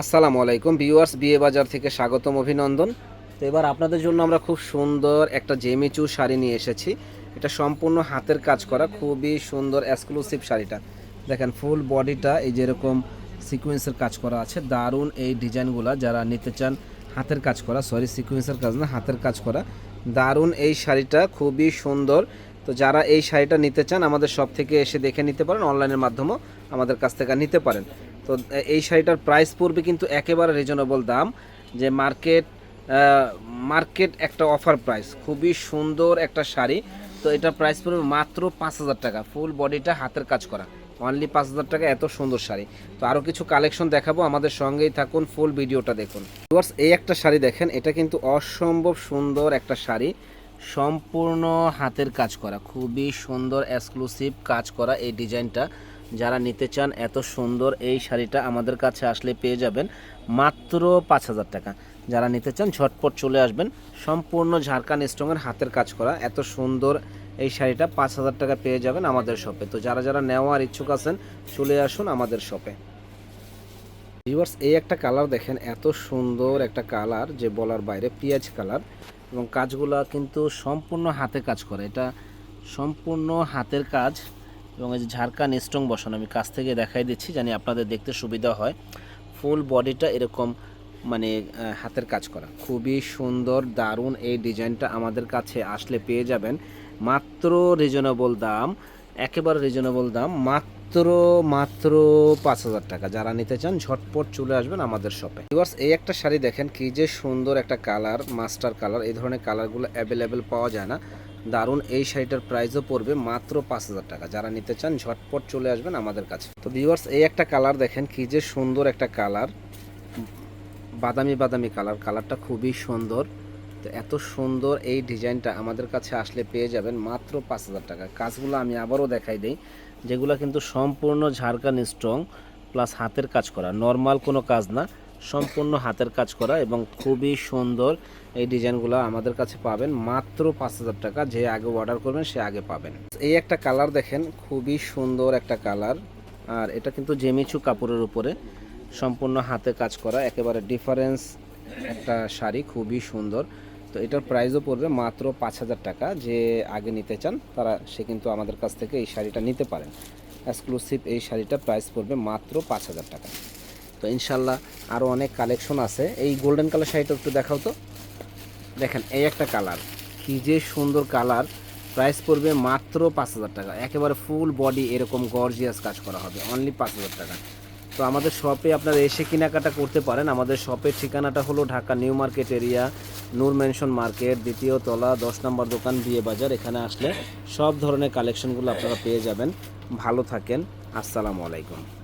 আসসালামু আলাইকুম ভিউয়ার্স, বিয়ে বাজার থেকে স্বাগতম অভিনন্দন। তো এবার আপনাদের জন্য আমরা খুব সুন্দর একটা জেমিচু শাড়ি নিয়ে এসেছি। এটা সম্পূর্ণ হাতের কাজ করা, খুবই সুন্দর এক্সক্লুসিভ শাড়িটা। দেখেন ফুল বডিটা এই যেরকম সিকোয়েন্সের কাজ করা আছে, দারুণ এই ডিজাইনগুলা যারা নিতে চান, হাতের কাজ করা সরি সিকোয়েন্সের কাজ না, হাতের কাজ করা, দারুণ এই শাড়িটা, খুবই সুন্দর। তো যারা এই শাড়িটা নিতে চান, আমাদের সব থেকে এসে দেখে নিতে পারেন অনলাইনের মাধ্যমেও আমাদের কাছ থেকে নিতে পারেন। তো এই শাড়িটার প্রাইস পড়বে কিন্তু একেবারে রিজনেবল দাম, যে মার্কেট মার্কেট একটা অফার প্রাইস খুবই সুন্দর একটা শাড়ি। তো এটা প্রাইস পড়বে মাত্র পাঁচ হাজার টাকা। ফুল বডিটা হাতের কাজ করা। অনলি পাঁচ হাজার টাকা, এত সুন্দর শাড়ি। তো আরও কিছু কালেকশন দেখাবো, আমাদের সঙ্গেই থাকুন ফুল ভিডিওটা দেখুন। এই একটা শাড়ি দেখেন, এটা কিন্তু অসম্ভব সুন্দর একটা শাড়ি। সম্পূর্ণ হাতের কাজ করা, খুবই সুন্দর এক্সক্লুসিভ কাজ করা এই ডিজাইনটা। যারা নিতে চান, এত সুন্দর এই শাড়িটা আমাদের কাছে আসলে পেয়ে যাবেন মাত্র পাঁচ হাজার টাকা। যারা নিতে চান, ঝটপট চলে আসবেন। সম্পূর্ণ ঝাড়খান্ড স্ট্রংয়ের হাতের কাজ করা, এত সুন্দর এই শাড়িটা পাঁচ হাজার টাকা পেয়ে যাবেন আমাদের শপে তো যারা যারা নেওয়ার ইচ্ছুক আছেন, চলে আসুন আমাদের শপে ভিউয়ার্স এই একটা কালার দেখেন, এত সুন্দর একটা কালার যে বলার বাইরে পেঁয়াজ কালার এবং কাজগুলো কিন্তু সম্পূর্ণ হাতে কাজ করে। এটা সম্পূর্ণ হাতের কাজ এবং এই যে ঝাড়খান্ড স্ট্রং বসানো, আমি কাছ থেকে দেখাই দিচ্ছি, জানি আপনাদের দেখতে সুবিধা হয়। ফুল বডিটা এরকম মানে হাতের কাজ করা। খুবই সুন্দর, দারুণ এই ডিজাইনটা আমাদের কাছে আসলে পেয়ে যাবেন। মাত্র রিজনেবল দাম, একেবারে রিজনেবল দাম মাত্র মাত্র পাঁচ হাজার টাকা। যারা নিতে চান, ঝটপট চলে আসবেন আমাদের শপে ভিউয়ার্স এই একটা শাড়ি দেখেন, কি যে সুন্দর একটা কালার মাস্টার কালার এই ধরনের কালারগুলো অ্যাভেলেবেল পাওয়া যায় না। দারুণ, এই শাড়িটার প্রাইসও পড়বে মাত্র পাঁচ হাজার টাকা। যারা নিতে চান, ঝটপট চলে আসবেন আমাদের কাছে। তো ভিউয়ার্স এই একটা কালার দেখেন, কি যে সুন্দর একটা কালার বাদামি বাদামি কালার কালারটা খুবই সুন্দর। তো এত সুন্দর এই ডিজাইনটা আমাদের কাছে আসলে পেয়ে যাবেন মাত্র পাঁচ হাজার টাকা। কাজগুলো আমি আবারও দেখাই দিই। যেগুলো কিন্তু সম্পূর্ণ ঝাড়খান স্ট্রং প্লাস হাতের কাজ করা। নর্মাল কোনো কাজ না, সম্পূর্ণ হাতের কাজ করা এবং খুবই সুন্দর এই ডিজাইনগুলো আমাদের কাছে পাবেন মাত্র পাঁচ হাজার টাকা। যে আগে অর্ডার করবেন, সে আগে পাবেন। এই একটা কালার দেখেন, খুবই সুন্দর একটা কালার আর এটা কিন্তু জেমিচু কাপড়ের উপরে সম্পূর্ণ হাতে কাজ করা। একেবারে ডিফারেন্স একটা শাড়ি, খুবই সুন্দর। তো এটার প্রাইসও পড়বে মাত্র পাঁচ হাজার টাকা। যে আগে নিতে চান, তারা সে কিন্তু আমাদের কাছ থেকে এই শাড়িটা নিতে পারেন। এক্সক্লুসিভ এই শাড়িটা প্রাইস পড়বে মাত্র পাঁচ হাজার টাকা। তো ইনশাল্লাহ আরও অনেক কালেকশন আছে। এই গোল্ডেন কালার শাড়িটা একটু দেখাও তো। দেখেন, এই একটা কালার কি যে সুন্দর কালার প্রাইস পড়বে মাত্র পাঁচ হাজার টাকা। একেবারে ফুল বডি এরকম গর্জিয়াস কাজ করা হবে। অনলি পাঁচ হাজার টাকা। তো আমাদের শপে আপনারা এসে কেনাকাটা করতে পারেন। আমাদের শপের ঠিকানাটা হলো Dhaka new market area, Noor mansion market, দ্বিতীয় তলা, দশ নম্বর দোকান, বিয়ে বাজার। এখানে আসলে সব ধরনের কালেকশনগুলো আপনারা পেয়ে যাবেন। ভালো থাকেন। আসসালামু আলাইকুম।